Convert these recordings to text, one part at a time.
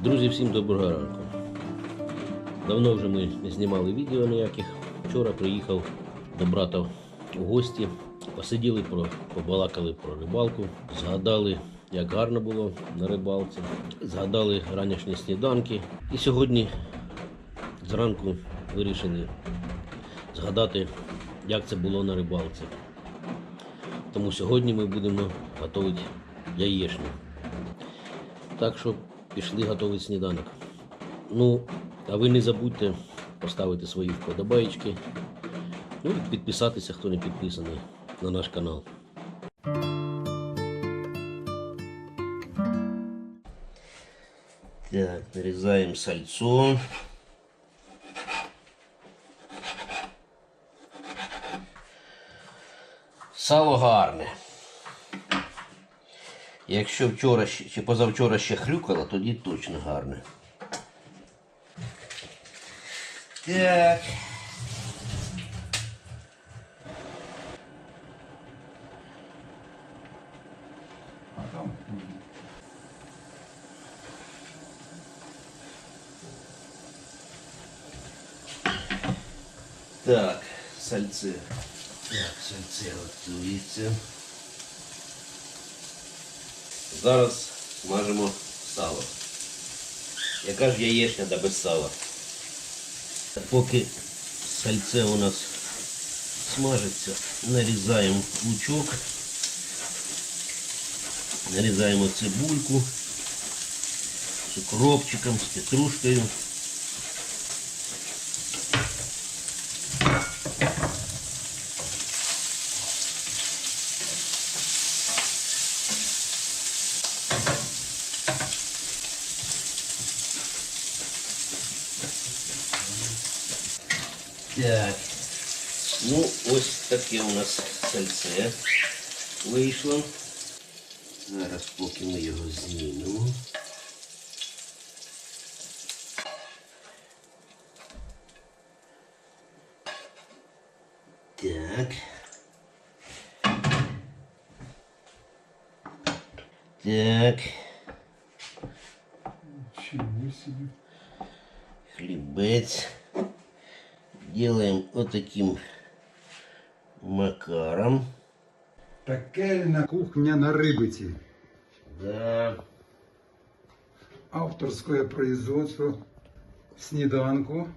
Друзі, всім доброго ранку. Давно вже ми не знімали відео ніяких. Вчора приїхав до брата у гості. Посиділи, про, побалакали про рибалку, згадали, як гарно було на рибалці, згадали ранішні сніданки. І сьогодні зранку вирішили згадати, як це було на рибалці. Тому сьогодні ми будемо готувати яєчню. Так що пішли готувати сніданок. Ну, а ви не забудьте поставити свої вподобаєчки. Ну і підписатися, хто не підписаний на наш канал. Так, нарізаємо сальцо. Сало гарне. Якщо вчора чи позавчора ще хрюкало, тоді точно гарне. Так. Так, сальце. Так, сальце готується. Зараз смажимо сало. Яка ж яєчня да без сала? Поки сальце у нас смажиться, нарізаємо лучок, нарізаємо цибульку з укропчиком, з петрушкою. Так. Ну, ось таке у нас сальце вийшло. Зараз поки ми його знімемо. Так. Так. Чего себе. Хлебец. Делаем вот таким макаром. Пекельна кухня на рибиці. Да. Авторське производство сніданку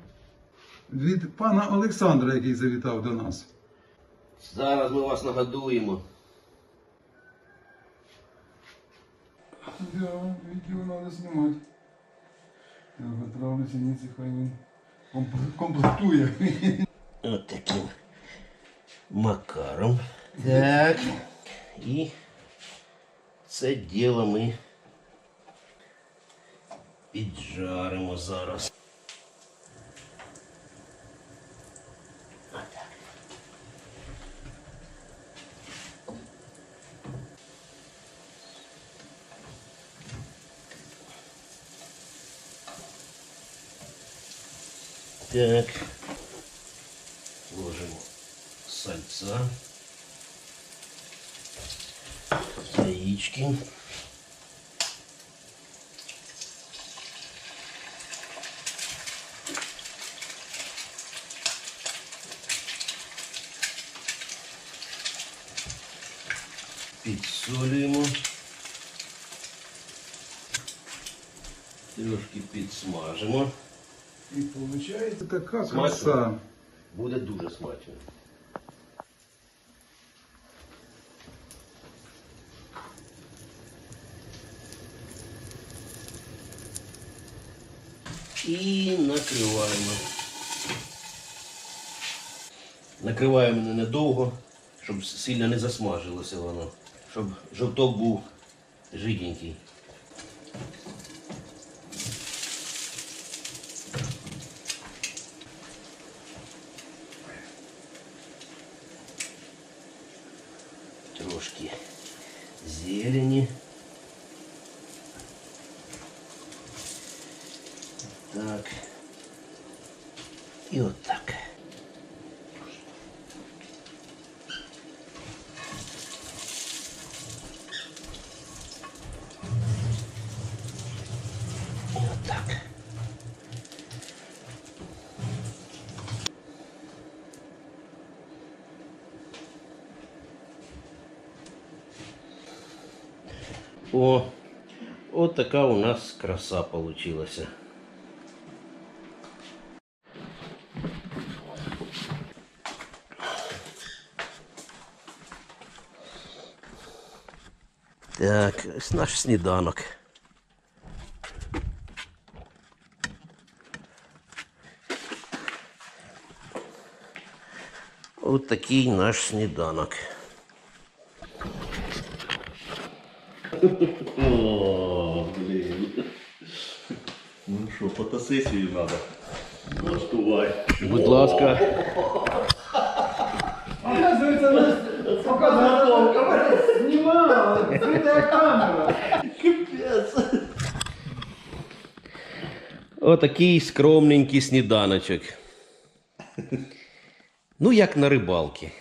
від пана Олександра, який завітав до нас. Зараз ми вас нагодуємо. Да, відео треба знімати. Я відправлю синиці, хай він комплектує. От таким макаром. Так. І це діло ми піджаримо зараз. Так. Ложимо сальца. Яички. Підсолюємо. Трошки підсмажимо. І виходить така краса. Буде дуже смачно. І накриваємо. Накриваємо не недовго, щоб сильно не засмажилося воно, щоб жовток був жиденький. Трошки зелені. Так. І от так. О, от така у нас краса получилася. Так, наш сніданок. От такий наш сніданок. О, блін. Ну що, фотосесію треба влаштувати. Будь ласка. Оказується, нас показала. Знімала, відкрита камера. Капець. Отакий скромненький сніданочок. Ну, як на рибалки.